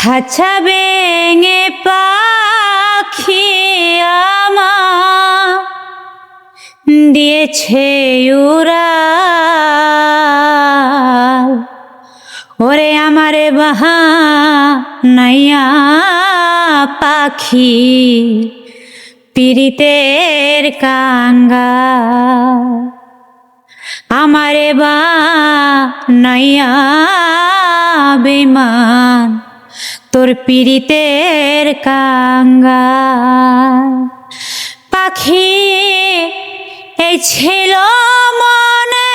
খাঁচা পাখি আমার দিয়েছে উড়া ওরে আমারে বাহা নাইয়া পাখি পীড়িতের কাঙ্গা আমারে বা নাইয়া বেমান তোর পীড়িতের কাঙ্গা পাখি, এই ছিল মনে।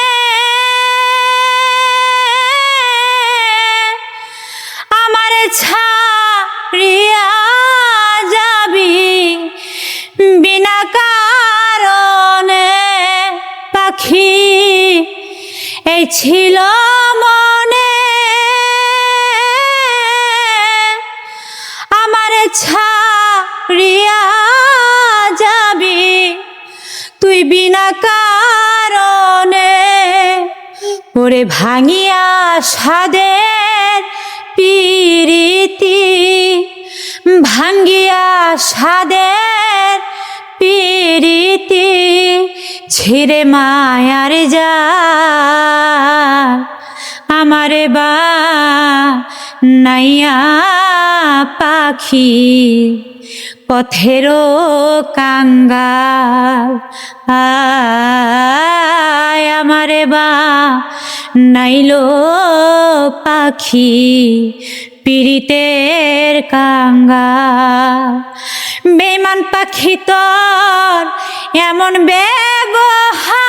আমার ছাড়িয়া যাবি বিনা কারণে। পাখি, এই ছিল তুই বিনা কারণে। ওরে ভাঙিয়া সাদের পিরিতি, ভাঙ্গিয়া সাদের পিরিতি, ছিঁড়ে মায়ার যা আমারে বা নাইয়া পাখি, পথেরও কাঙ্গাল। আয় আমারে বা, নাইলো পাখি, পীড়িতের কাঙ্গা বেমান পাখি তোর এমন ব্যবহার।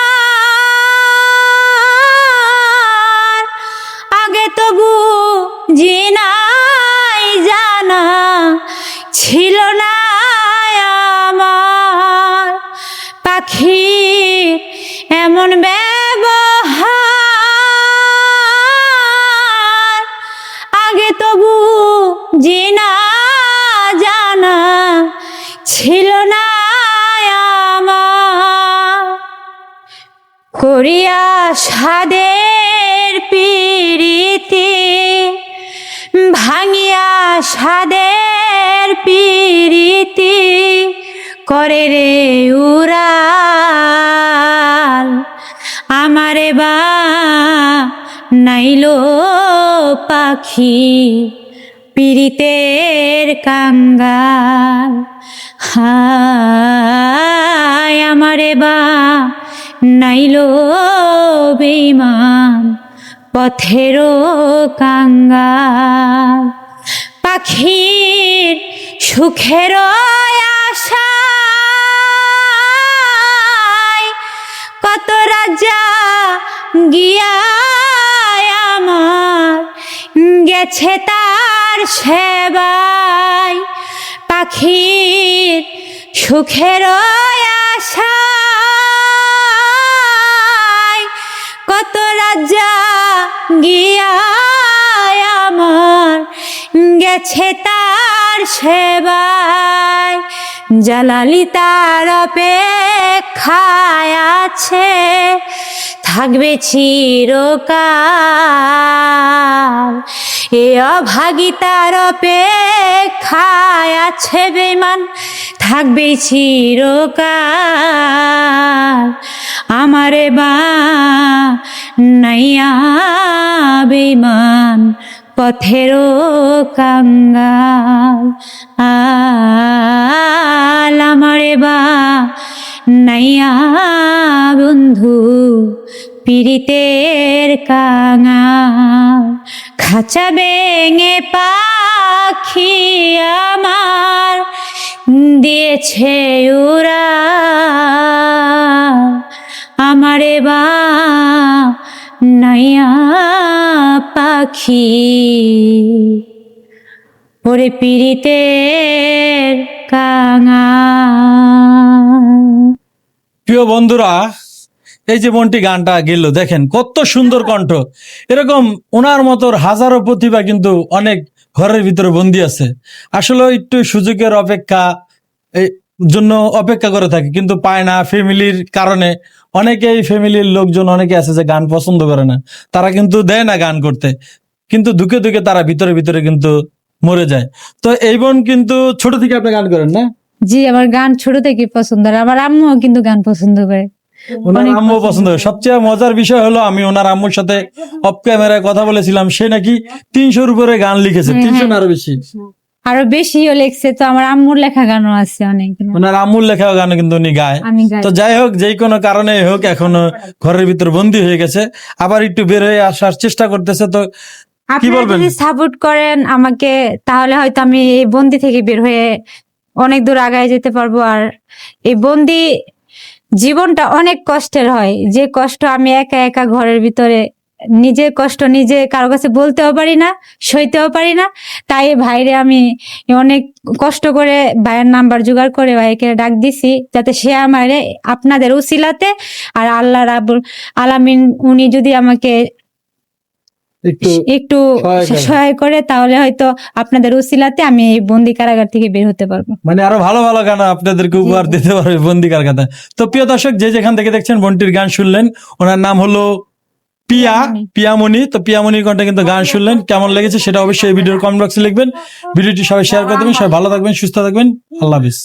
আগে তবু জিনাই করিয়া সাদের পিরিতি, ভাঙিয়া সাদের পিরিতি, করে রে উড়াল। আমারে বা নাইলো পাখি, পীড়িতের কাঙ্গাল। হায় আমারে বা নাইলো বেমান পথেরও কাঙ্গা পাখির সুখের আশায় কত রাজা গিয়া আমার, গেছে তার সেবায়। পাখির সুখের আশায় গেছে তার সেবায়। জালালি তার অপেক্ষায় আছে, থাকবে চিরকাল। এ অভাগিতার অপেক্ষায় আছে বেমান থাকবে চিরকাল। আমারে বা নাইয়া বেমান পথেরও কাঙ্গাল। আল আমারে বা নাইয়া বন্ধু, পীড়িতের কাঙাল। খাঁচা বেঙে পাখি আমার দিয়েছে উড়া পাখি। ওরে পীড়িতের কাঙা। প্রিয় বন্ধুরা, এই যে মনটি গানটা গেল, দেখেন কত সুন্দর কণ্ঠ। এরকম ওনার মতো হাজারো প্রতিভা কিন্তু অনেক ঘরের ভিতরে বন্দি আছে। আসলে একটু সুযোগের অপেক্ষা জন্য অপেক্ষা করে থাকে কিন্তু পায় না। ফ্যামিলির কারণে অনেকেই ফ্যামিলির লোকজন অনেকে আছে যে গান পছন্দ করে না। তারা কিন্তু দেয় না গান করতে। কিন্তু দুঃখে দুঃখে তারা ভিতরে ভিতরে কিন্তু মরে যায়। তো এই বোন কিন্তু ছোট থেকে আপনি গান করেন না? জি আমার গান ছোট থেকে পছন্দ আর আমার আম্মুও কিন্তু গান পছন্দ করে। ওনার আম্মু পছন্দ করে। সবচেয়ে মজার বিষয় হলো আমি ওনার আম্মুর সাথে অফ ক্যামেরায় কথা বলেছিলাম। সে নাকি তিনশোর উপরে গান লিখেছে। হ্যাঁ, তিনশো হ্যাঁ। আরও বেশি? আরও বেশিও লেখছে তো আমার আম্মুর লেখা গানও আছে অনেক ওনার আম্মুর লেখা গান কিন্তু উনি গায়। আমি গাই। তো যাই হোক যেই কোনো কারণে হোক এখনও ঘরের ভিতর বন্দি হয়ে গেছে। আবার একটু বের হয়ে আসার চেষ্টা করতেছে তো আপনারা বলবেন? যদি সাপোর্ট করেন আমাকে তাহলে হয়তো আমি এই বন্দি থেকে বের হয়ে অনেক দূর আগায় যেতে পারব। আর এই বন্দি জীবনটা অনেক কষ্টের হয়। যে কষ্ট আমি একা একা ঘরের ভিতরে নিজের কষ্ট নিজে কারও কাছে বলতেও পারি না সইতেও পারি না। তাই ভাইরে আমি অনেক কষ্ট করে ভাইয়ের নাম্বার জোগাড় করে ভাইকে ডাক দিছি যাতে সে আমারে আপনাদের উসিলাতে আর আল্লাহ রাবুল আলামিন উনি যদি আমাকে একটু সহায় করে। তাহলে হয়তো আপনাদের উসিলাতে আমি এই বন্দি কারাগার থেকে বের হতে পারব। মানে আরও ভালো ভালো গান আপনাদেরকে উপহার দিতে পারবে বন্দি কথা তো প্রিয় দর্শক যে যেখান থেকে দেখছেন বন্টির গান শুনলেন ওনার নাম হলো পিয়া পিয়ামণি। তো পিয়ামণির কণ্ঠে কিন্তু গান শুনলেন। কেমন লেগেছে সেটা অবশ্যই ভিডিওর কমেন্ট বক্সে লিখবেন। ভিডিওটি সবাই শেয়ার করে দেবেন সবাই ভালো থাকবেন সুস্থ থাকবেন। আল্লাহ হাফিজ।